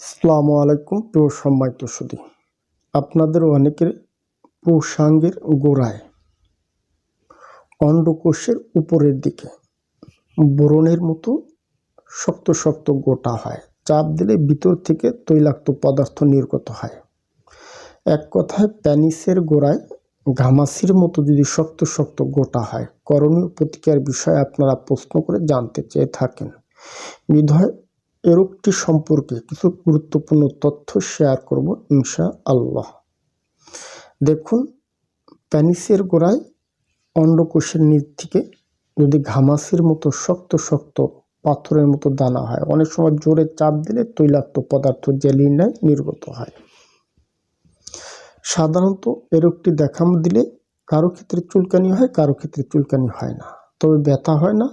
আসসালামু আলাইকুম, প্রিয় সম্মানিত সুদী আপনাদের অনেকের প্রসাঙ্গের গোড়ায় অন্ডকোষের উপরের দিকে বোরনের মতো শক্ত শক্ত গোটা হয়। চাপ দিলে ভিতর থেকে তৈলাক্ত পদার্থ নির্গত হয়। এক কথায়, প্যানিসের গোড়ায় ঘামাসির মতো যদি শক্ত শক্ত গোটা হয়, করণীয় প্রতিকার বিষয়ে আপনারা প্রশ্ন করে জানতে চেয়ে থাকেন। বিধয় এ রোগটি সম্পর্কে কিছু গুরুত্বপূর্ণ তথ্য শেয়ার করব ইনশা আল্লাহ দেখুন, প্যানিসের গোড়ায় অন্ডকোষের নিচ থেকে যদি ঘামাসির মতো শক্ত শক্ত পাথরের মতো দানা হয়, অনেক সময় জোরে চাপ দিলে তৈলাক্ত পদার্থ জেলির নেয় নির্গত হয়। সাধারণত এ রোগটি দেখা দিলে কারও ক্ষেত্রে চুলকানি হয়, কারও ক্ষেত্রে চুলকানি হয় না। তবে ব্যথা হয় না,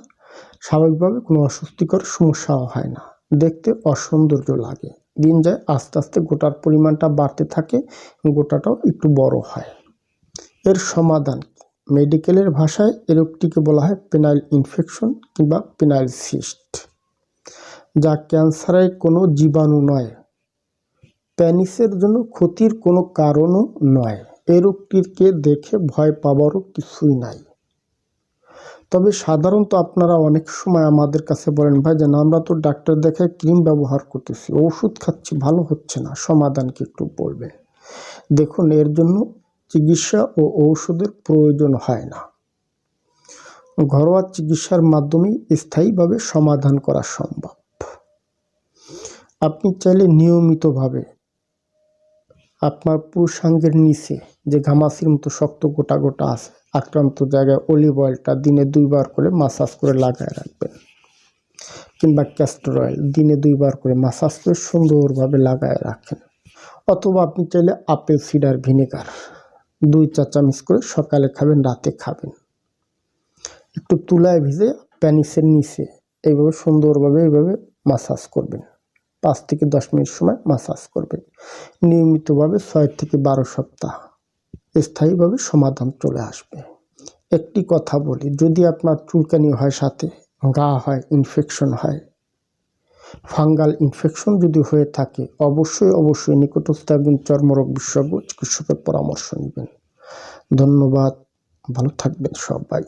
স্বাভাবিকভাবে কোনো অস্বস্তিকর সমস্যাও হয় না। দেখতে অসৌন্দর্য লাগে। দিন যায় আস্তে আস্তে গোটার পরিমাণটা বাড়তে থাকে, গোটাটাও একটু বড় হয়। এর সমাধান মেডিকেলের ভাষায় এ রোগটিকে বলা হয় পেনাইল ইনফেকশন কিংবা পেনাইল সিস্ট। যা ক্যান্সারের কোনো জীবাণু নয়। প্যানিসের জন্য ক্ষতির কোনো কারণও নয়। এ রোগটিকে দেখে ভয় পাবারও কিছুই নাই। তবে সাধারণত আপনারা অনেক সময় আমাদের কাছে বলেন, ভাই যেন আমরা তো ডাক্তার দেখায় ক্রিম ব্যবহার করতেছি, ওষুধ খাচ্ছি, ভালো হচ্ছে না। সমাধান কি একটু বলবেন। দেখুন, এর জন্য চিকিৎসা ও ঔষধের প্রয়োজন হয় না। ঘরোয়া চিকিৎসার মাধ্যমেই স্থায়ীভাবে সমাধান করা সম্ভব। আপনি চাইলে নিয়মিতভাবে আপনার পুরুষাঙ্গের নিচে যে ঘামাসির মতো শক্ত গোটা গোটা আছে আক্রান্ত জায়গায় অলিভ অয়েলটা দিনে দুইবার করে মাসাজ করে লাগায় রাখবেন। কিংবা ক্যাস্টর অয়েল দিনে দুইবার করে মাসাজ করে সুন্দরভাবে লাগায় রাখেন। অথবা আপনি চাইলে আপেল সিডার ভিনেগার দুই চা চামচ করে সকালে খাবেন, রাতে খাবেন। একটু তুলায় ভিজে প্যানিসের নিচে এইভাবে সুন্দরভাবে এইভাবে মাসাজ করবেন। পাঁচ থেকে দশ মিনিট সময় মাসাজ করবেন। নিয়মিতভাবে ছয় থেকে বারো সপ্তাহ স্থায়ীভাবে সমাধান চলে আসবে। একটি কথা বলি, যদি আপনার চুলকানি হয় সাথে, গা হয় ইনফেকশন হয় ফাঙ্গাল ইনফেকশন যদি হয়ে থাকে, অবশ্যই অবশ্যই নিকটস্থ একজন চর্মরোগ বিশেষজ্ঞ চিকিৎসকের পরামর্শ নেবেন। ধন্যবাদ, ভালো থাকবেন সবাই।